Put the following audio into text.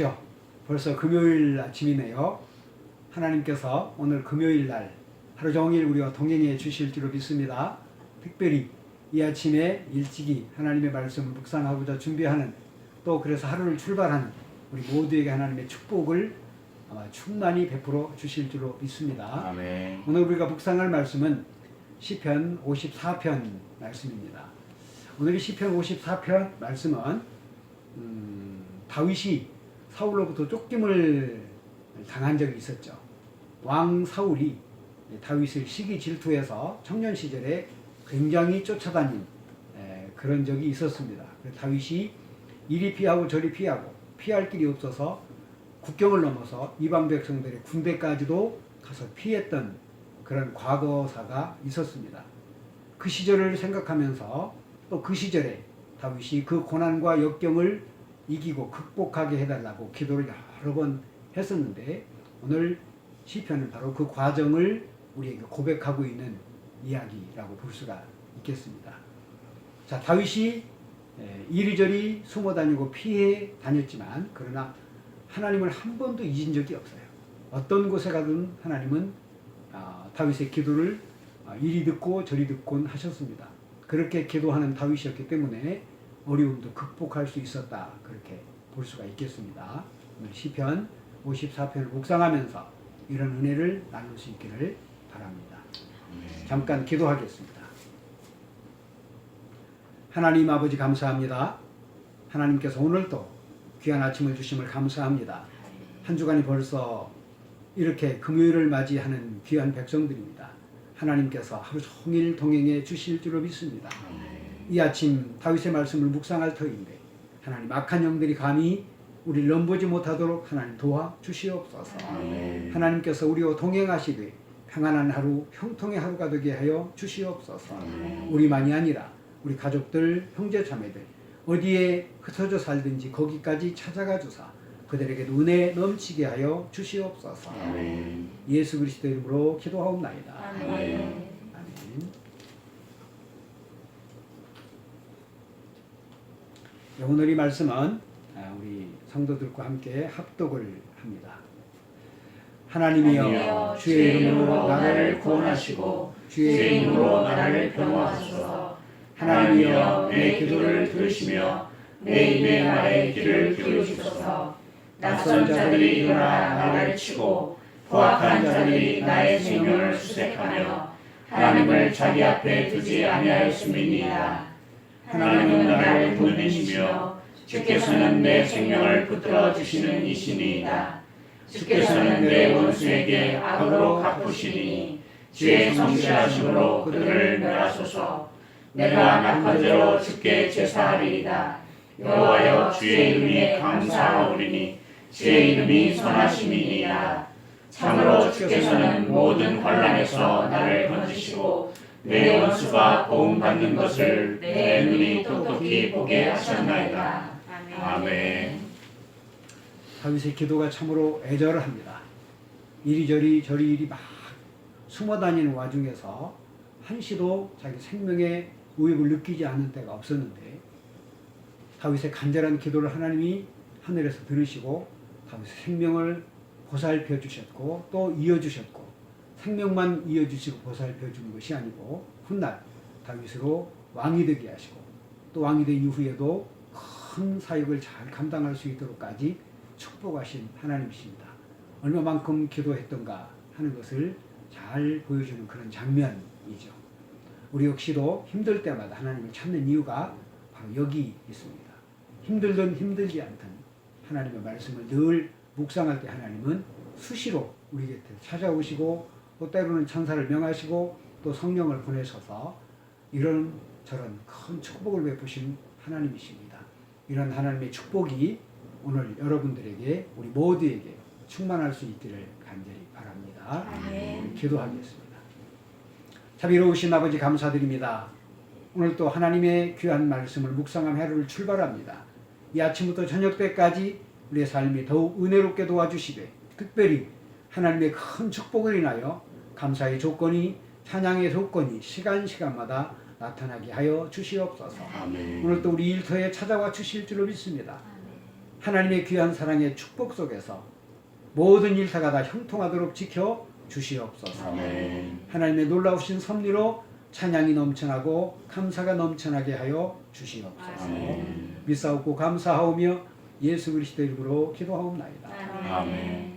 죠. 벌써 금요일 아침이네요. 하나님께서 오늘 금요일 날 하루 종일 우리와 동행해 주실 줄로 믿습니다. 특별히 이 아침에 일찍이 하나님의 말씀을 묵상하고자 준비하는 또 그래서 하루를 출발하는 우리 모두에게 하나님의 축복을 아마 충만히 베풀어 주실 줄로 믿습니다. 아멘. 오늘 우리가 묵상할 말씀은 시편 54편 말씀입니다. 오늘 이 시편 54편 말씀은 음, 다윗이 사울로부터 쫓김을 당한 적이 있었죠. 왕 사울이 다윗을 시기 질투해서 청년 시절에 굉장히 쫓아다닌 에, 그런 적이 있었습니다. 다윗이 이리 피하고 저리 피하고 피할 길이 없어서 국경을 넘어서 이방 백성들의 군대까지도 가서 피했던 그런 과거사가 있었습니다. 그 시절을 생각하면서 또 그 시절에 다윗이 그 고난과 역경을 이기고 극복하게 해달라고 기도를 여러 번 했었는데 오늘 시편은 바로 그 과정을 우리에게 고백하고 있는 이야기라고 볼 수가 있겠습니다. 자 다윗이 에, 이리저리 숨어 다니고 피해 다녔지만 그러나 하나님을 한 번도 잊은 적이 없어요. 어떤 곳에 가든 하나님은 아, 다윗의 기도를 아, 이리 듣고 저리 듣곤 하셨습니다. 그렇게 기도하는 다윗이었기 때문에 어려움도 극복할 수 있었다. 그렇게 볼 수가 있겠습니다. 오늘 시편 54편을 묵상하면서 이런 은혜를 나눌 수 있기를 바랍니다. 잠깐 기도하겠습니다. 하나님 아버지 감사합니다. 하나님께서 오늘도 귀한 아침을 주심을 감사합니다. 한 주간이 벌써 이렇게 금요일을 맞이하는 귀한 백성들입니다. 하나님께서 하루 종일 동행해 주실 줄로 믿습니다. 이 아침 다윗의 말씀을 묵상할 터인데 하나님 악한 영들이 감히 우리를 넘보지 못하도록 하나님 도와 주시옵소서. 아멘. 하나님께서 우리와 동행하시되 평안한 하루, 형통의 하루가 되게 하여 주시옵소서. 아멘. 우리만이 아니라 우리 가족들, 형제 자매들 어디에 흩어져 살든지 거기까지 찾아가 주사 그들에게 은혜 넘치게 하여 주시옵소서. 아멘. 예수 그리스도 이름으로 기도하옵나이다. 아멘. 네, 오늘 이 말씀은 아, 우리 성도들과 함께 합독을 합니다. 하나님이여 주의 이름으로 나를 구원하시고 주의 이름으로 나를 변호하소서. 하나님이여 내 기도를 들으시며 내 입에 나의 귀를 기울이소서 낯선 자들이 일어나 나를 치고 포악한 자들이 나의 생명을 수색하며 하나님을 자기 앞에 두지 아니하였음이니이다 하나님은 나를 돕으시며 주께서는 내 생명을 붙들어 주시는 이시니이다. 주께서는 내 원수에게 악으로 갚으시니 주의 성실하심으로 그들을 멸하소서. 내가 낙헌제로 주께 제사하리이다. 여호와여 주의 이름에 감사하오리니 주의 이름이 선하심이니이다. 참으로 주께서는 모든 환란에서 나를 건지시고 내 원수가 보응받는 것을 내 눈이 똑똑히 보게 하셨나이다 아멘 다윗의 기도가 참으로 애절합니다. 이리저리 저리 이리 막 숨어 다니는 와중에서 한시도 자기 생명의 우익을 느끼지 않는 때가 없었는데 다윗의 간절한 기도를 하나님이 하늘에서 들으시고 다윗의 생명을 보살펴 주셨고 또 이어 주셨고 생명만 이어 주시고 보살펴 주는 것이 아니고 훗날 다윗으로 왕이 되게 하시고 또 왕이 된 이후에도 큰 사역을 잘 감당할 수 있도록까지 축복하신 하나님이십니다. 얼마만큼 기도했던가 하는 것을 잘 보여주는 그런 장면이죠. 우리 역시도 힘들 때마다 하나님을 찾는 이유가 바로 여기 있습니다. 힘들든 힘들지 않든 하나님의 말씀을 늘 묵상할 때 하나님은 수시로 우리 곁에 찾아오시고 또 때로는 천사를 명하시고 또 성령을 보내셔서 이런 저런 큰 축복을 베푸신 하나님이십니다. 이런 하나님의 축복이 오늘 여러분들에게 우리 모두에게 충만할 수 있기를 간절히 바랍니다. 아멘. 기도하겠습니다. 자비로우신 아버지 감사드립니다. 오늘 또 하나님의 귀한 말씀을 묵상한 하루를 출발합니다. 이 아침부터 저녁 때까지 우리의 삶이 더욱 은혜롭게 도와주시되 특별히 하나님의 큰 축복을 인하여 감사의 조건이 찬양의 조건이 시간 시간마다 나타나게 하여 주시옵소서. 아멘. 오늘 또 우리 일터에 찾아와 주실 줄로 믿습니다. 하나님의 귀한 사랑의 축복 속에서 모든 일사가 다 형통하도록 지켜 주시옵소서. 아멘. 하나님의 놀라우신 섭리로 찬양이 넘쳐나고 감사가 넘쳐나게 하여 주시옵소서. 아멘. 믿사옵고 감사하오며 예수 그리스도 이름으로 기도하옵나이다. 아멘.